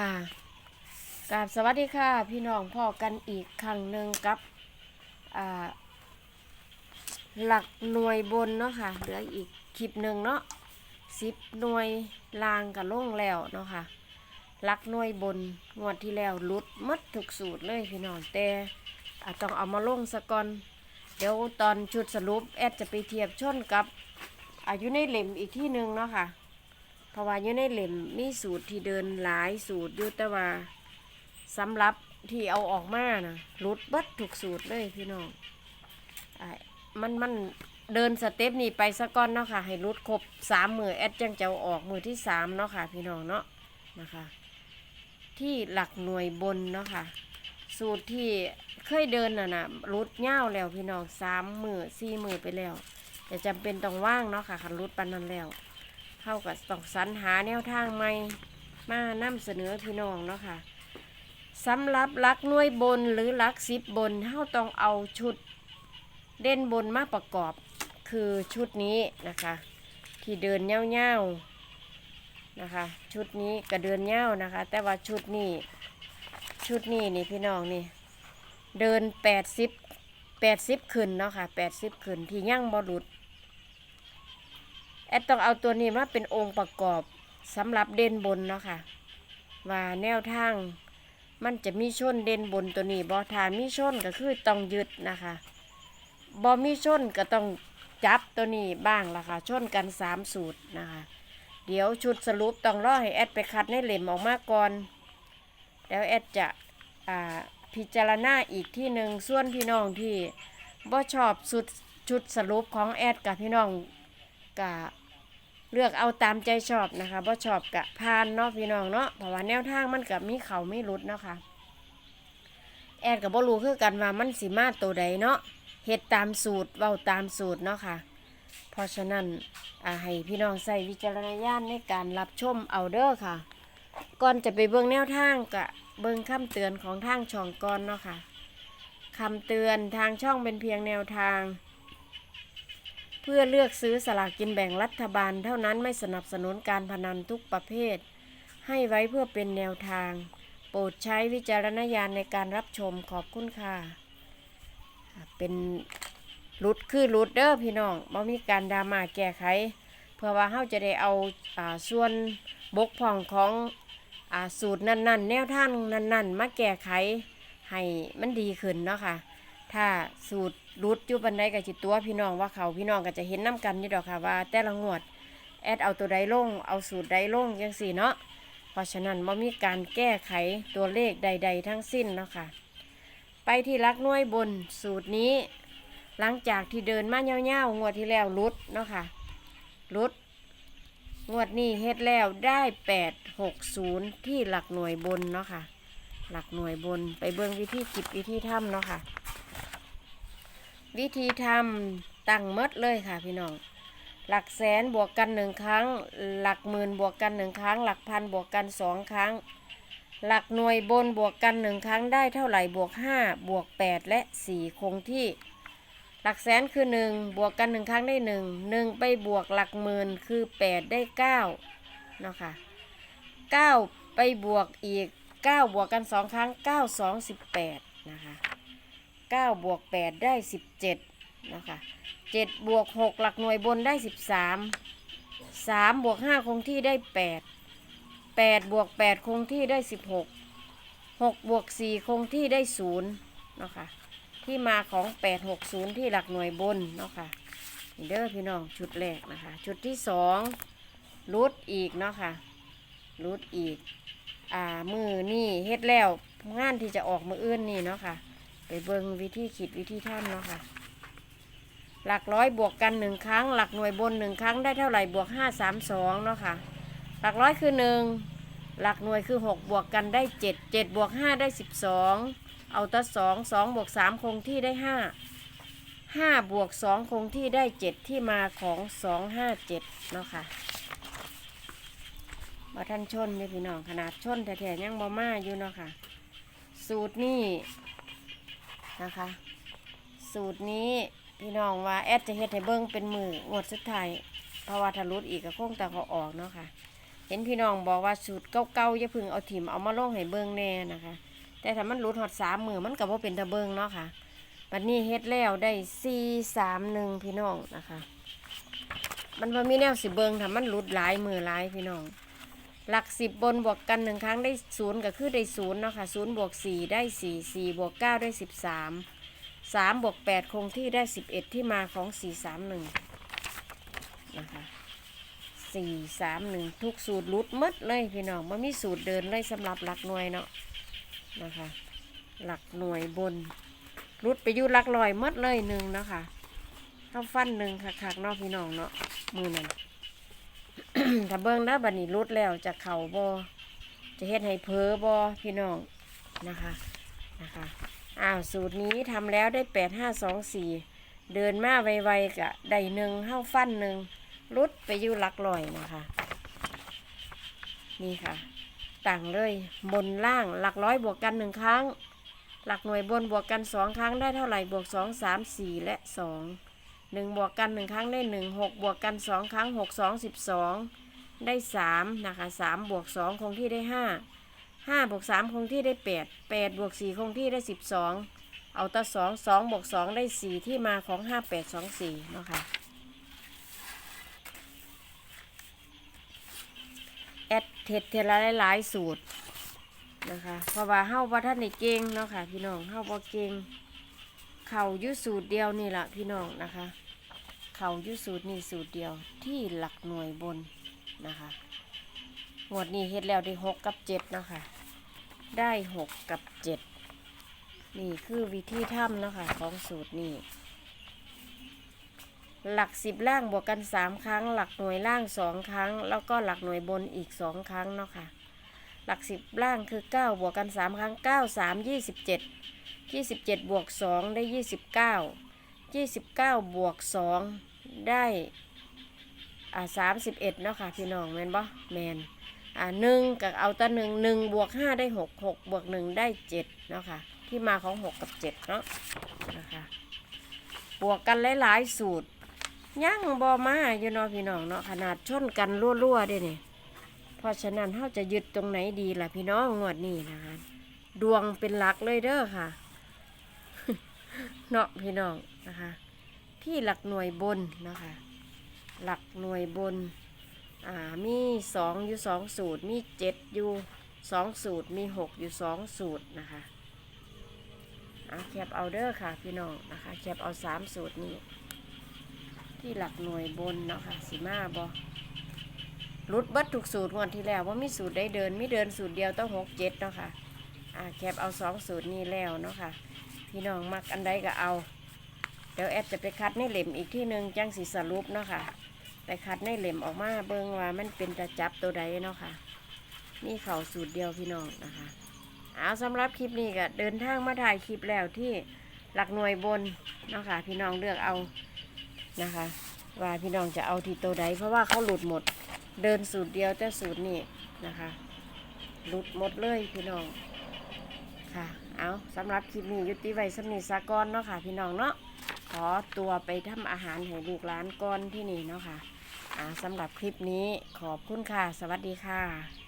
ค่ะกราบสวัสดีค่ะ พี่น้องพ่อกันอีกครั้งหนึ่งกับหลักหน่วยบนเนาะค่ะ เหลืออีกคลิปหนึ่งเนาะสิบหน่วยลางกับล่งแล้วเนาะค่ะหลักหน่วยบนงวดที่แล้วลุดมัดถูกสูตรเลยพี่น้องแต่ต้องเอามาล่งสะก่อนเดี๋ยวตอนชุดสรุปแอดจะไปเทียบชนกับอายุในเหล่มอีกที่หนึ่งเนาะค่ะ เพราะว่าอยู่ในเหล่มมีสูตรที่เดินหลายสูตรอยู่แต่ว่าสำหรับที่เอาออกมานะรุดเบิดถูกสูตรเลยพี่น้องอมันมันเดินสเต็ปนี้ไปสะก้อนเนาะค่ะ ให้รุดครบสามมือแอดจังจะอาออกมือที่สามเนาะค่ะ พี่น้องเนาะนะคะ ที่หลักหน่วยบนเนาะค่ะ สูตรที่เคยเดินน่ะนะรุดเง่าแล้วพี่น้องสามมือสี่มือไปแล้วแต่จำเป็นต้องว่างเนาะค่ะคันรุดปันนั้นแล้ว เข้ากับต้องสรรหาแนวทางใหม่มานำเสนอพี่น้องเนาะค่ะสำหรับลักน่วยบนหรือลักสิบบนเฮาต้องเอาชุดเด่นบนมาประกอบคือชุดนี้นะคะ ที่เดินเง่าวๆนะคะ ชุดนี้ก็เดินเง่าวนะคะ แต่ว่าชุดนี้ชุดนี้นี่พี่น้องนี่ เดินแปดสิบแปดสิบขึ้นเนาะค่ะแปดสิบขึ้นที่ยั่งบหลุด ดต้องเอาตัวนี้มาเป็นองค์ประกอบสำหรับเด่นบนเนาะค่ะ ว่าแนวทางมันจะมีชนเด่นบนตัวนี้บอทานมีชนก็คือต้องยึดนะคะบอมีชนก็ต้องจับตัวนี้บ้างละค่ะชนกันสามสูตรนะคะเดี๋ยวชุดสรุปต้องรอให้แอดไปคัดในเหล่มออกมาก่อน แล้วแอดจะอ่าพิจารณาอีกที่หนึ่งส่วนพี่น้องที่บ่ชอบสุดชุดสรุปของแอดกับพี่น้องกะ เลือกเอาตามใจชอบนะคะบ่ชอบกะพานเนาะพี่น้องเนาะเพราะว่าแนวทางมันกับมีเขาไม่รุดเนาะค่ะแอดกับบ่รู้คือกันว่ามันสิมาตัวใดเนาะเฮ็ดตามสูตรเว้าตามสูตรเนาะค่ะ เพราะฉะนั้นอ่าให้พี่น้องใส่วิจารณญาณในการรับชมเอาเด้อค่ะ ก่อนจะไปเบิ่งแนวทางกะเบิ่งคำเตือนของทางช่องก่อนเนาะค่ะคำเตือนทางช่องเป็นเพียงแนวทาง เพื่อเลือกซื้อสลากกินแบ่งรัฐบาล เท่านั้นไม่สนับสนุนการพนันทุกประเภท ให้ไว้เพื่อเป็นแนวทาง โปรดใช้วิจารณญาณในการรับชมขอบคุณค่ะเป็นรุดคือรุดเด้อพี่น้องบ่มีการดราม่าแก้ไข เพื่อว่าเฮาจะได้เอาอ่าส่วนบกพร่องของอาสูตรนั้นๆ แนวทางนั้นๆ มาแก้ไขให้มันดีขึ้นเนาะค่ะ ถ้าสูตร รุดอยู่บันไดกับจิตตัวพี่น้องว่าเขาพี่น้องก็จะเห็นน้ำกันนี่ดอกค่ะว่า แต่ละงวดแอดเอาตัวใดลง เอาสูตรใดลงยังสี่เนาะเพราะฉะนั้นว่ามีการแก้ไขตัวเลขใด ๆ ทั้งสิ้นเนาะค่ะ ไปที่รักหน่วยบนสูตรนี้ หลังจากที่เดินมาเงาวๆงวดที่แล้วรุดเนาะค่ะรุดงวดนี้เฮ็ดแล้วได้แปดหกศูนย์ที่หลักหน่วยบนเนาะค่ะ หลักหน่วยบนไปเบิ่งวิธีกิบวิธีทำเนาะค่ะ วิธีทำตั้งหมดเลยค่ะพี่น้อง หลักแสนบวกกันหนึ่งครั้ง หลักหมื่นบวกกันหนึ่งครั้ง หลักพันบวกกันสองครั้ง หลักหน่วยบนบวกกันหนึ่งครั้งได้เท่าไหร่บวกห้าบวกแปดและสี่คงที่ หลักแสนคือหนึ่งบวกกันหนึ่งครั้งได้หนึ่งหนึ่งไปบวกหลักหมื่นคือแปดได้เก้าเนาะค่ะเก้าไปบวกอีกเก้าบวกกันสองครั้งเก้าสองสิบแปดนะคะ 9บวก8ได้ 17นะคะ7บวก6หลักหน่วยบนได้ 13 3บวก5คงที่ได้ 8 8บวก8คงที่ได้ 16 6บวก4คงที่ได้0นะคะที่มาของ 860 ที่หลักหน่วยบนเนาะค่ะนี่เด้อพี่น้องชุดแรกนะคะ ชุดที่2รูดอีกเนาะค่ะรูดอีก อ่ามือนี่เฮ็ดแล้วงานที่จะออกมืออื่นนี่เนาะค่ะ ไปเบิงวิธีคิดวิธีท่ำเนาะค่ะ หลักร้อยบวกกันหนึ่งครั้ง หลักหน่วยบนหนึ่งครั้งได้เท่าไหร่บวกห้าสามสองเนาะค่ะ หลักร้อยคือหนึ่งหลักหน่วยคือหกบวกกันได้เจ็ดเจ็ดบวกห้าได้สิบสองเอาตัสองสองบวกสามคงที่ได้ห้าห้าบวกสองคงที่ได้เจ็ดที่มาของสองห้าเจ็ดเนาะค่ะมาท่านชนเลยพี่น้องขนาดชนแท้ๆยังบ่มาอยู่เนาะค่ะ สูตรนี่ นะคะ สูตรนี้พี่น้องว่าแอดจะเฮ็ดให้เบิ้งเป็นมืองวดสุดท้ายเพราะว่าถ้ารุดอีกก็คงแต่เขาออกเนาะค่ะ เห็นพี่น้องบอกว่าสูตรเก่าๆอย่าพึ่งเอาถิ่มเอามาลงให้เบิ่งแน่นะคะ แต่ถ้ามันหลุดหอดสามมือมันก็บ่เป็นตะเบิ้งเนาะค่ะบัดนี้เฮ็ดแล้วได้สี่สามหนึ่งพี่น้องนะคะ มันพอมีแนวสิเบิ้งถ้ามันหลุดหลายมือหลายพี่น้อง หลักสิบบนบวกกันหนึ่งครั้งได้ศูนย์ก็คือได้ศูนย์เนาะค่ะศูนย์บวกสี่ได้สี่สี่บวกเก้าได้สิบสามสามบวกแปดคงที่ได้สิบเอ็ดที่มาของสี่สามหนึ่งนะคะสี่สามหนึ่งทุกสูตรหลุดมดเลยพี่น้องมันมีสูตรเดินเลยสำหรับหลักหน่วยเนาะนะคะ หลักหน่วยบนรุดไปอยู่หลักลอยมดเลยหนึ่งนะคะเข้าฟันหนึ่งคักนาะพี่น้องเนาะมือนั้น ถ้าเบิ่งนะบัดนี้รุดแล้วจะเข่าบอจะเฮ็ดให้เพอบอพี่น้องนะคะนะคะอ้าวสูตรนี้ทำแล้วได้แปดห้าสองสี่เดินมาไวๆกะได้หนึ่งเข้าฟันหนึ่งรุดไปอยู่หลักลอยนะคะ นี่ค่ะ ต่างเลยบนล่างหลักร้อยบวกกันหนึ่งครั้ง หลักหน่วยบนบวกกันสองครั้งได้เท่าไหร่บวกสองสามสี่และสอง หนึ่งบวกกันหนึ่งครั้งได้หนึ่งหกบวกกันสองครั้งหกสองสิบสองได้สามนะคะสามบวกสองคงที่ได้ห้าห้าบวกสามคงที่ได้แปดแปดบวกสี่คงที่ได้สิบสองเอาตาสองสองบวกสองได้สี่ที่มาของห้าแปดสองสี่เนาะค่ะแอดเทดเทละหลายสูตรนะคะเพราะว่าเฮาว่าท่านในเก่งเนาะค่ะพี่น้องเฮาบ่เก่งเข่ายุสูตรเดียวนี่แหละพี่น้องนะคะ เขาอยุสูตรนี่สูตรเดียวที่หลักหน่วยบนนะคะหมวดนี้เฮ็ดแล้วได้หกกับเจ็ดเนาะค่ะได้หกกับเจ็ดนี่คือวิธีทำเนาะค่ะของสูตรนี้หลักสิบล่างบวกกันสามครั้ง หลักหน่วยล่างสองครั้ง แล้วก็หลักหน่วยบนอีกสองครั้งเนาะค่ะหลักสิบล่างคือเก้าบวกกันสามครั้งเก้าสามยี่สิบเจ็ดยี่สิบเจ็ดบวกสองได้ยี่สิบเก้า ยี่สิบเก้าบวกสองได้ อ่าสามสิบเอ็ดเนาะค่ะ พี่น้องแมนบ่แมนอ่าหนึ่งกับเอาแตะหนึ่งหนึ่งบวกห้าได้หกหกบวกหนึ่งได้เจ็ดเนาะค่ะ ที่มาของหกกับเจ็ดเนาะนะคะบวกกันหลายๆสูตรยังบอมาอยู่เนาะพี่น้องเนาะขนาดชนกันรั่วๆด้เนี่เพราะฉะนั้นเราจะยึดตรงไหนดีล่ะพี่น้องงวดนี้นะคะ ดวงเป็นหลักเลยเด้อค่ะเนาะพี่น้อง นะคะ ที่หลักหน่วยบนนะคะ หลักหน่วยบน อ่า มีสองอยู่สองสูตร มีเจ็ดอยู่สองสูตร มีหกอยู่สองสูตรนะคะอ่าแคปเอาเด้อค่ะพี่น้องนะคะ แคปเอาสามสูตรนี้ ที่หลักหน่วยบนเนาะค่ะสิมาบอรุดบัดถูกสูตรงวดที่แล้วว่ามีสูตรได้เดินไม่เดินสูตรเดียวต้องหกเจ็ดเนาะค่ะอ่าแคปเอาสองสูตรนี้แล้วเนาะค่ะพี่น้องมักอันใดก็เอา เดี๋ยวแอดจะไปคัดในเหล่มอีกที่หนึ่งจังสีสรุปเนาะค่ะ ไปคัดในเหล่มออกมาเบิ่งว่ามันเป็นจะจับตัวใดเนาะค่ะนี่เข่าสูตรเดียวพี่น้องนะคะ เอาสำหรับคลิปนี้ก็เดินทางมาถ่ายคลิปแล้วที่หลักหน่วยบนเนาะค่ะ พี่น้องเลือกเอานะคะ ว่าพี่น้องจะเอาที่ตัวใดเพราะว่าเขาหลุดหมด เดินสูตรเดียวแต่สูตรนี้นะคะหลุดหมดเลยพี่น้องค่ะ เอาสำหรับคลิปนี้ยุติไว้สำนีสากอนเนาะค่ะ พี่น้องเนาะ อตัวไปทำอาหารให้ลูกหลานก่อนที่นี่เนาะค่ะอ่าสำหรับคลิปนี้ขอบคุณค่ะ สวัสดีค่ะ